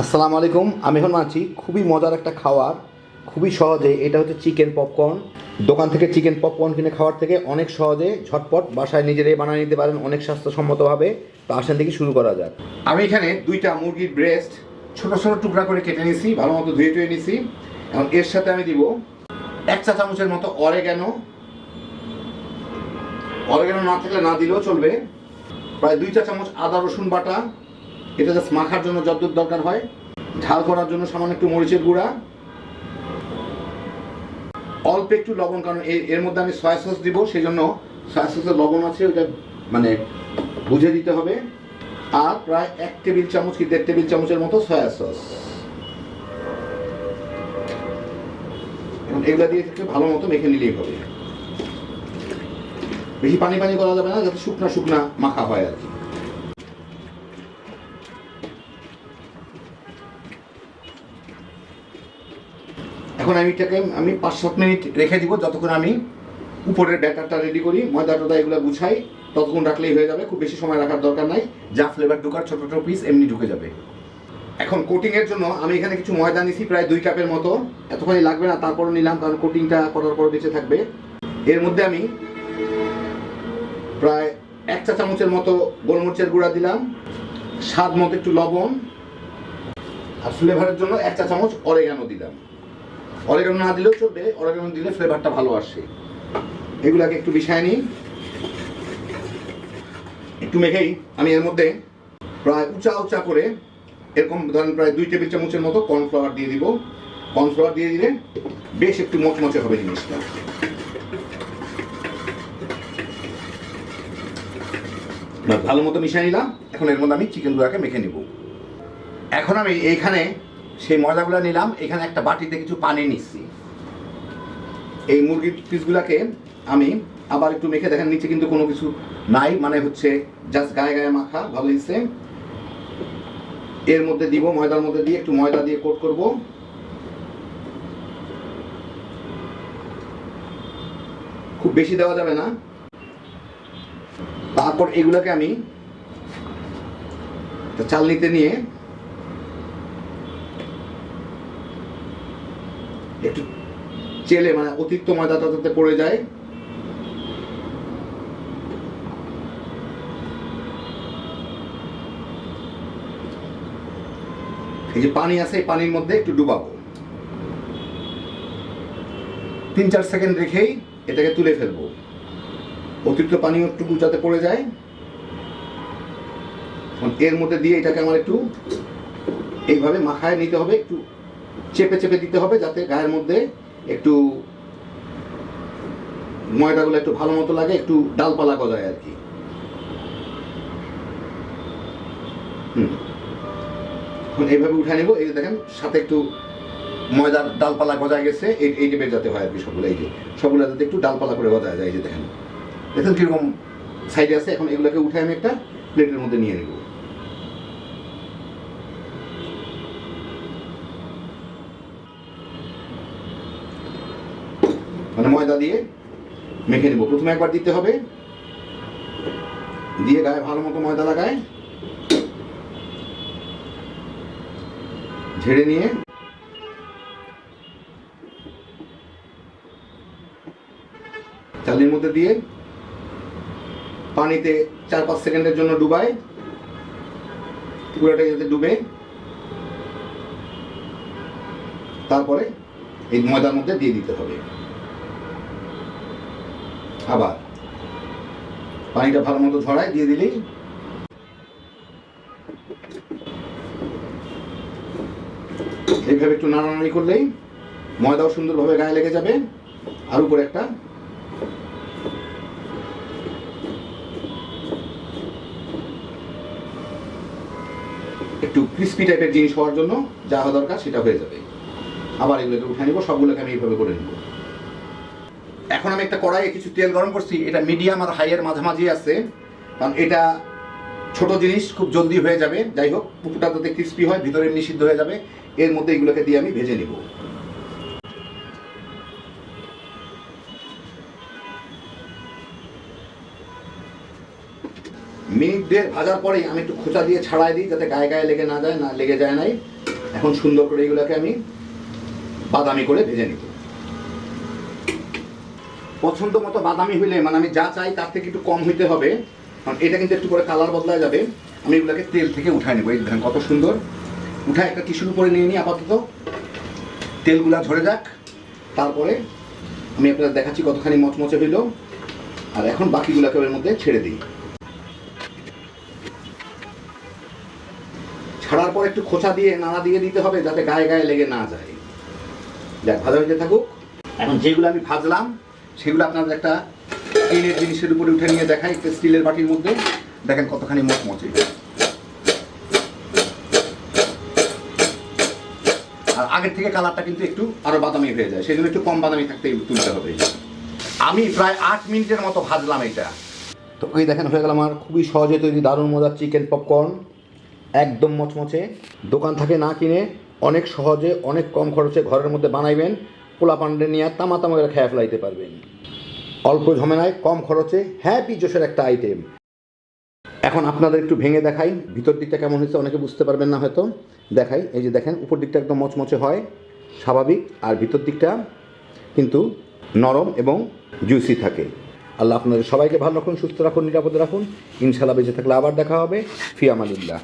আসসালামু আলাইকুম, আমি এখন আছি খুবই মজার একটা খাবার খুবই সহজে, এটা হচ্ছে চিকেন পপকর্ন দোকান থেকে চিকেন পপকর্ন কিনে খাওয়ার থেকে অনেক সহজে ঝটপট বাসায় নিজেরাই বানিয়ে নিতে পারেন, অনেক স্বাস্থ্যসম্মতভাবে। তো আসেন থেকে শুরু করা যাক। আমি এখানে দুইটা মুরগির ব্রেস্ট ছোট ছোট টুকরা করে কেটে নিয়েছি, ভালো মতো ধুয়ে টুয়ে নিয়েছি, এবং এর সাথে আমি দিব এক চা চামচের মতো অরেগানো অরেগানো না থাকলে না দিলেও চলবে। প্রায় দুই চা চামচ আদা রসুন বাটা এটা জাস্ট মাখার জন্য যতদূর দরকার হয়। ঝাল করার জন্য সামান্য একটু মরিচের গুঁড়া। অল্প একটু লবণ, কারণ এর- মধ্যে আমি সয়া সস দিব সেই জন্য সয়া সসের লবণ আছে ওটা মানে বুঝে দিতে হবে। আর প্রায় এক টেবিল চামচ কি দেড় টেবিল চামচের মতো সয়া সস। এগুলা দিয়ে থেকে ভালো মতো মেখে নিলেই হবে। বেশি পানি পানি করা যাবে না, যাতে শুকনা শুকনা মাখা হয় আর কি। এখন আমি এটাকে, আমি পাঁচ সাত মিনিট রেখে দিব, যতক্ষণ আমি উপরের ব্যাটারটা রেডি করি, ময়দা টদা এগুলো গুছাই, ততক্ষণ রাখলেই হয়ে যাবে। খুব বেশি সময় রাখার দরকার নাই। যা ফ্লেভার ঢুকার ছোটো ছোটো পিস এমনি ঢুকে যাবে। এখন কোটিংয়ের জন্য আমি এখানে কিছু ময়দা নিছি, প্রায় দুই কাপের মতো। এতখানি লাগবে না, তারপরও নিলাম, কারণ কোটিংটা করার পর বেঁচে থাকবে। এর মধ্যে আমি প্রায় এক চা চামচের মতো গোলমরিচের গুঁড়া দিলাম। স্বাদ মতো একটু লবণ। আর ফ্লেভারের জন্য এক চা চামচ অরেগানো দিলাম। অরেগানো না দিলেও চলবে অরেগানো দিলে ফ্লেভারটা ভালো আসে। এগুলাকে একটু মিশায় নিই। একটু মেখেই আমি এর মধ্যে প্রায় উঁচা উঁচা করে এরকম ধরেন প্রায় দুই টেবিল চামচের মতো কর্নফ্লাওয়ার দিয়ে দিব। কর্নফ্লাওয়ার দিয়ে দিলে বেশ একটু মচমচে হবে জিনিসটা। ভালো মতো মিশিয়ে নিলাম। এখন এর মধ্যে আমি চিকেন চিকেনগুলোকে মেখে নিব। এখন আমি এইখানে সেই ময়দাগুলো নিলাম, এখানে একটা বাটিতে কিছু পানি নিচ্ছি। এই মুরগির পিসগুলোকে আমি আবার একটু মেখে, দেখেন নিচে কিন্তু কোনো কিছু নাই মানে হচ্ছে জাস্ট গায়ে গায়ে মাখা, ভালো হয়েছে এর মধ্যে দিব, ময়দার মধ্যে দিয়ে একটু ময়দা দিয়ে কোট করব। খুব বেশি দেওয়া যাবে না। তারপর এগুলোকে আমি চালনিতে নিয়ে একটু চেলে মানে অতিরিক্ত ময়দাটা তাতে পড়ে যায়। এই যে পানি আছে, এই পানির মধ্যে একটু ডুবাবো। তিন চার সেকেন্ড রেখেই এটাকে তুলে ফেলব। অতিরিক্ত পানি একটু যাতে পড়ে যায়। এর মধ্যে দিয়ে এটাকে আমার একটু এইভাবে মাখায় নিতে হবে, একটু চেপে চেপে দিতে হবে যাতে গায়ের মধ্যে একটু ময়দাগুলো একটু ভালো মতো লাগে, একটু ডালপালা গজায় আর কি। হুম। এইভাবে উঠে নেব। এই দেখেন, সাথে একটু ময়দার ডালপালা গজায় গেছে, এই এই টাইপের যাতে হয় আর কি সবগুলো, এই যে সবগুলো যাতে একটু ডালপালা করে গজায় যায়, এই যে দেখেন। দেখেন কীরকম সাইডে আছে। এখন এগুলোকে উঠে আমি একটা প্লেটের মধ্যে নিয়ে নেব মানে ময়দা দিয়ে মেখে নেব। প্রথমে একবার দিতে হবে। দিয়ে গায়ে ভালো মতো ময়দা লাগায়। ঝেড়ে নিয়ে চালের মধ্যে দিয়ে পানিতে চার পাঁচ সেকেন্ডের জন্য ডুবায়। পুরাটা যাতে ডুবে। তারপরে এই ময়দার মধ্যে দিয়ে দিতে হবে। আবার পানিটা ভালো মতো ঝরায় দিয়ে দিলেই এইভাবে একটু নাড়ানাড়ি করলেই ময়দাও সুন্দরভাবে গায়ে লেগে যাবে। আর উপরে একটা একটু ক্রিস্পি টাইপের জিনিস হওয়ার জন্য যা হওয়া দরকার সেটা হয়ে যাবে। আবার এগুলোকে উঠে নিব, সবগুলোকে আমি এইভাবে করে নিব। এখন আমি একটা কড়াইয়ে কিছু তেল গরম করছি, এটা মিডিয়াম আর হাইয়ের মাঝামাঝি আছে। কারণ এটা ছোট জিনিস, খুব জলদি হয়ে যাবে। যাই হোক পুকুটা যাতে ক্রিস্পি হয়, ভিতরে নিষিদ্ধ হয়ে যাবে। এর মধ্যে এগুলোকে দিয়ে আমি ভেজে নিব। মিনিট দেড় ভাজার পরেই আমি একটু খোঁচা দিয়ে ছাড়াই দিই, যাতে গায়ে গায়ে লেগে না যায়, না লেগে যায় নাই। এখন সুন্দর করে এগুলোকে আমি বাদামি করে ভেজে নিব। পছন্দ মতো বাদামি হইলে মানে আমি যা চাই তার থেকে একটু কম হইতে হবে। কারণ এটা কিন্তু একটু করে কালার বদলা যাবে। আমি এগুলোকে তেল থেকে উঠায় নেব। এই দেখেন কত সুন্দর। উঠায় একটা টিস্যুর উপরে নিয়ে নিই আপাতত। তেলগুলা ঝরে যাক। তারপরে আমি আপনাদের দেখাচ্ছি কতখানি মচমচে হইল। আর এখন বাকিগুলোকে ওর মধ্যে ছেড়ে দিই। ছাড়ার পর একটু খোঁচা দিয়ে, নাড়া দিয়ে দিতে হবে যাতে গায়ে গায়ে লেগে না যায়। যাক ভাজা হইতে থাকুক। এখন যেগুলো আমি ভাজলাম সেগুলো আপনাদের একটা স্টিলের জিনিসের উপরে উঠে নিয়ে দেখাই, একটা স্টিলের বাটির মধ্যে। দেখেন কতখানি মচমচে। আর আগের থেকে কালারটা কিন্তু একটু আরও বাদামি হয়ে যায় সেই জন্য একটু কম বাদামি থাকতে তুলতে হবে। আমি প্রায় আট মিনিটের মতো ভাজলাম এটা। তো ওই দেখেন, হয়ে গেল আমার খুবই সহজে তৈরি দারুণ মজার চিকেন পপকর্ন। একদম মচমচে। দোকান থেকে না কিনে অনেক সহজে, অনেক কম খরচে ঘরের মধ্যে বানাইবেন। পোলা পান্ডে নিয়ে তামা তামা করে খেয়ে ফেলাইতে পারবেন। অল্প ঝমেলায় কম খরচে হ্যাপি জোশের একটা আইটেম। এখন আপনাদের একটু ভেঙে দেখাই, ভিতর দিকটা কেমন হয়েছে অনেকে বুঝতে পারবেন না হয়তো। দেখাই, এই যে দেখেন, উপর দিকটা একদম মচমচে হয়, স্বাভাবিক, আর ভিতর দিকটা কিন্তু নরম এবং জুসি থাকে। আল্লাহ আপনাদের সবাইকে ভালো রাখুন, সুস্থ রাখুন, নিরাপদে রাখুন। ইনশাল্লাহ বেঁচে থাকলে আবার দেখা হবে। ফিয়ামালিল্লাহ।